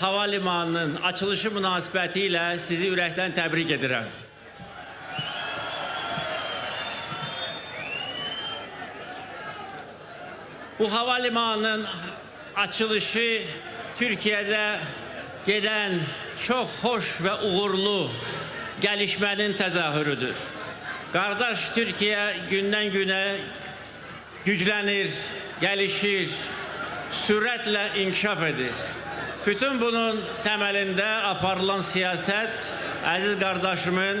Havalimanının açılışı münasibətilə sizi ürəkdən təbrik edirəm. Bu havalimanının açılışı Türkiye'de gedən çox xoş və uğurlu gəlişmənin təzahürüdür. Qardaş Türkiyə gündən-günə güclənir, gəlişir, sürətlə inkişaf edir. Bütün bunun təməlində aparılan siyasət əziz qardaşımın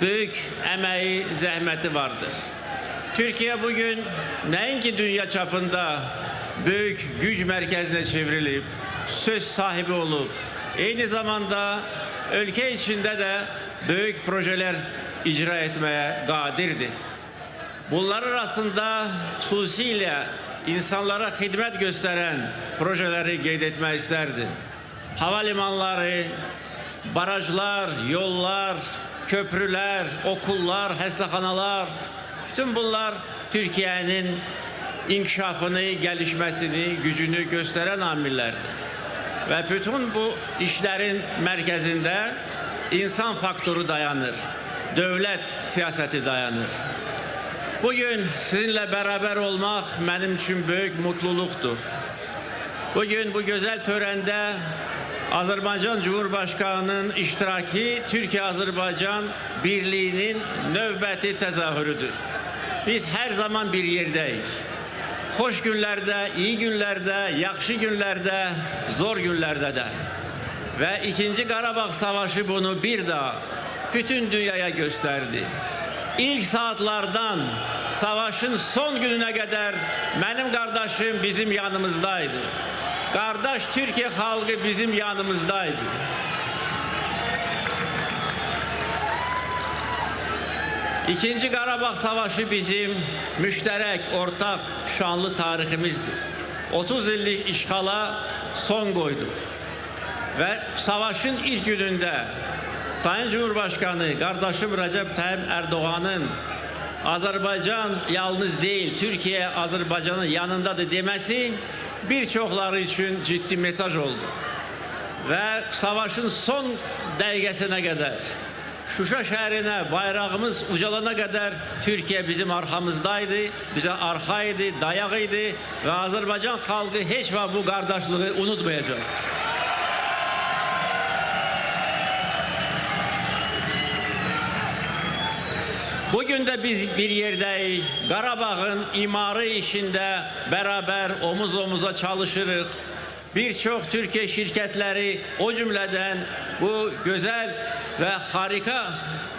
böyük əməyi, zəhməti vardır. Türkiye bugün nəinki dünya çapında büyük güc merkezine çevrilip söz sahibi olup aynı zamanda ülke içinde de büyük projeler icra etmeye kadirdir. Bunlar arasında hususiyle insanlara hizmet gösteren projeleri qeyd etmək isterdim. Havalimanları, barajlar, yollar, köprüler, okullar, həstəxanalar, bütün bunlar Türkiye'nin inkişafını, gelişmesini, gücünü gösteren amillerdir. Ve bütün bu işlerin merkezinde insan faktörü dayanır. Devlet siyaseti dayanır. Bugün sizinle beraber olmak benim için büyük mutluluktur. Bugün bu güzel törende Azerbaycan Cumhurbaşkanı'nın iştiraki Türkiye-Azerbaycan birliğinin növbəti təzahürüdür. Biz her zaman bir yerdeyiz. Hoş günlerde, iyi günlerde, yaxşı günlerde, zor günlerde de. Ve 2. Qarabağ Savaşı bunu bir daha bütün dünyaya gösterdi. İlk saatlardan savaşın son gününe kadar benim kardeşim bizim yanımızdaydı. Kardeş Türkiye halkı bizim yanımızdaydı. İkinci Qarabağ Savaşı bizim müşterek, ortak, şanlı tariximizdir. 30 illik işğala son koyduk. Ve savaşın ilk gününde Sayın Cumhurbaşkanı kardeşim Recep Tayyip Erdoğan'ın Azerbaycan yalnız değil, Türkiye Azerbaycan'ın yanındadır demesi birçokları için ciddi mesaj oldu. Ve savaşın son dəqiqəsinə kadar Şuşa şehrine bayrağımız ucalana kadar Türkiye bizim arkamızdaydı, bize arkaydı, dayağıydı ve Azerbaycan halkı hiç ve bu kardeşliği unutmayacak. Bugün de biz bir yerdeyiz. Qarabağın imarı işinde beraber omuz omuza çalışırıq. Birçok Türkiye şirketleri o cümleden bu güzel ve harika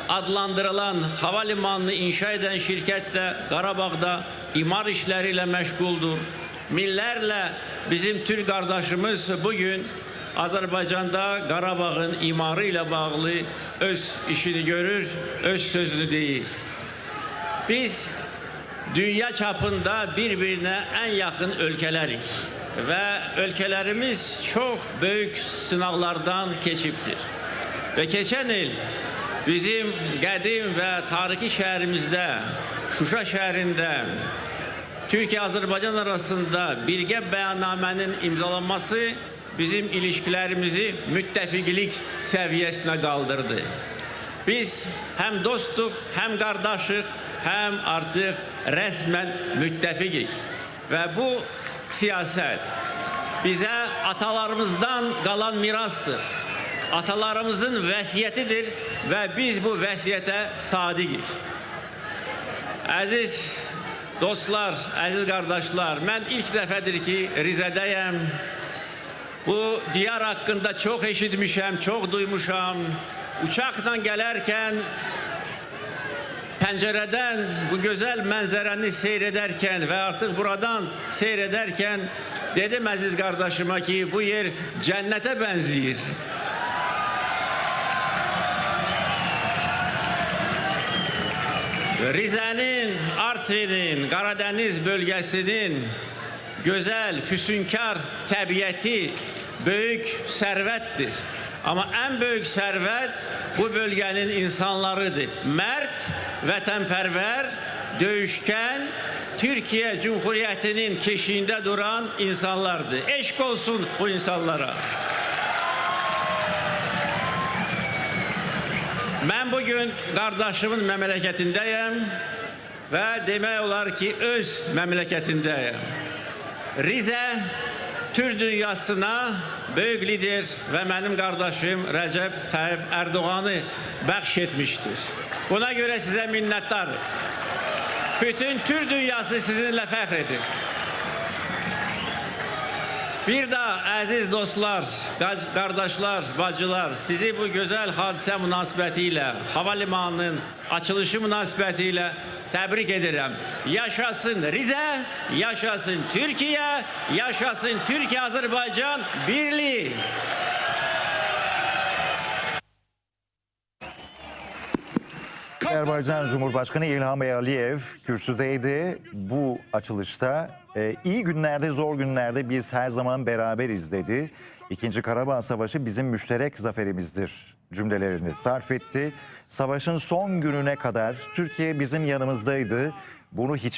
adlandırılan havalimanını inşa eden şirket de Qarabağda imar işleriyle meşguldür. Millerle bizim Türk kardeşimiz bugün Azerbaycan'da Qarabağın imarı ile bağlı öz işini görür, öz sözünü değil. Biz dünya çapında birbirine en yakın ülkelerik ve ülkelerimiz çok büyük sınavlardan geçiptir. Ve geçen yıl bizim qədim ve tarihi şehrimizde, Şuşa şehrinde Türkiye-Azerbaycan arasında birgə bəyannamənin imzalanması bizim ilişkilerimizi müttəfiqlik səviyyəsinə qaldırdı. Biz hem dostluq, hem qardaşıq, hem artıq rəsmən müttəfiqik. Və bu siyaset bize atalarımızdan kalan mirastır. Atalarımızın vəsiyyətidir ve biz bu vəsiyyətə sadiqik. Əziz dostlar, əziz qardaşlar, mən ilk dəfədir ki, Rizədəyəm. Bu diyar hakkında çok eşitmişəm, çok duymuşam. Uçakla gelerken pencereden bu güzel manzaranı seyrederken ve artık buradan seyrederken dedim aziz kardeşime ki bu yer cennete benziyor. Rize'nin, Artvin'in, Karadeniz bölgesinin güzel, füsunkar təbiəti büyük servettir. Ama en büyük servet bu bölgenin insanlarıdır. Mert, vətənpərvər, döyüşkən, Türkiye Cumhuriyeti'nin keşiğinde duran insanlardı. Eşk olsun bu insanlara. Ben bugün kardeşimin memleketindeyim ve demek olar ki öz memleketindeyim. Rize Türk dünyasına büyük lider ve benim kardeşim Recep Tayyip Erdoğan'ı bəxş etmiştir. Buna göre size minnettarım. Bütün Türk dünyası sizinle fəxr. Bir daha aziz dostlar, qardaşlar, bacılar, sizi bu güzel hadisə münasibətilə, hava limanının açılışı münasibətilə təbrik edirəm. Yaşasın Rize, yaşasın Türkiye, yaşasın Türkiye-Azərbaycan birliği. Azerbaycan Cumhurbaşkanı İlham Aliyev kürsüdeydi. Bu açılışta e, iyi günlerde zor günlerde biz her zaman beraberiz dedi. İkinci Karabağ Savaşı bizim müşterek zaferimizdir cümlelerini sarf etti. Savaşın son gününe kadar Türkiye bizim yanımızdaydı. Bunu hiç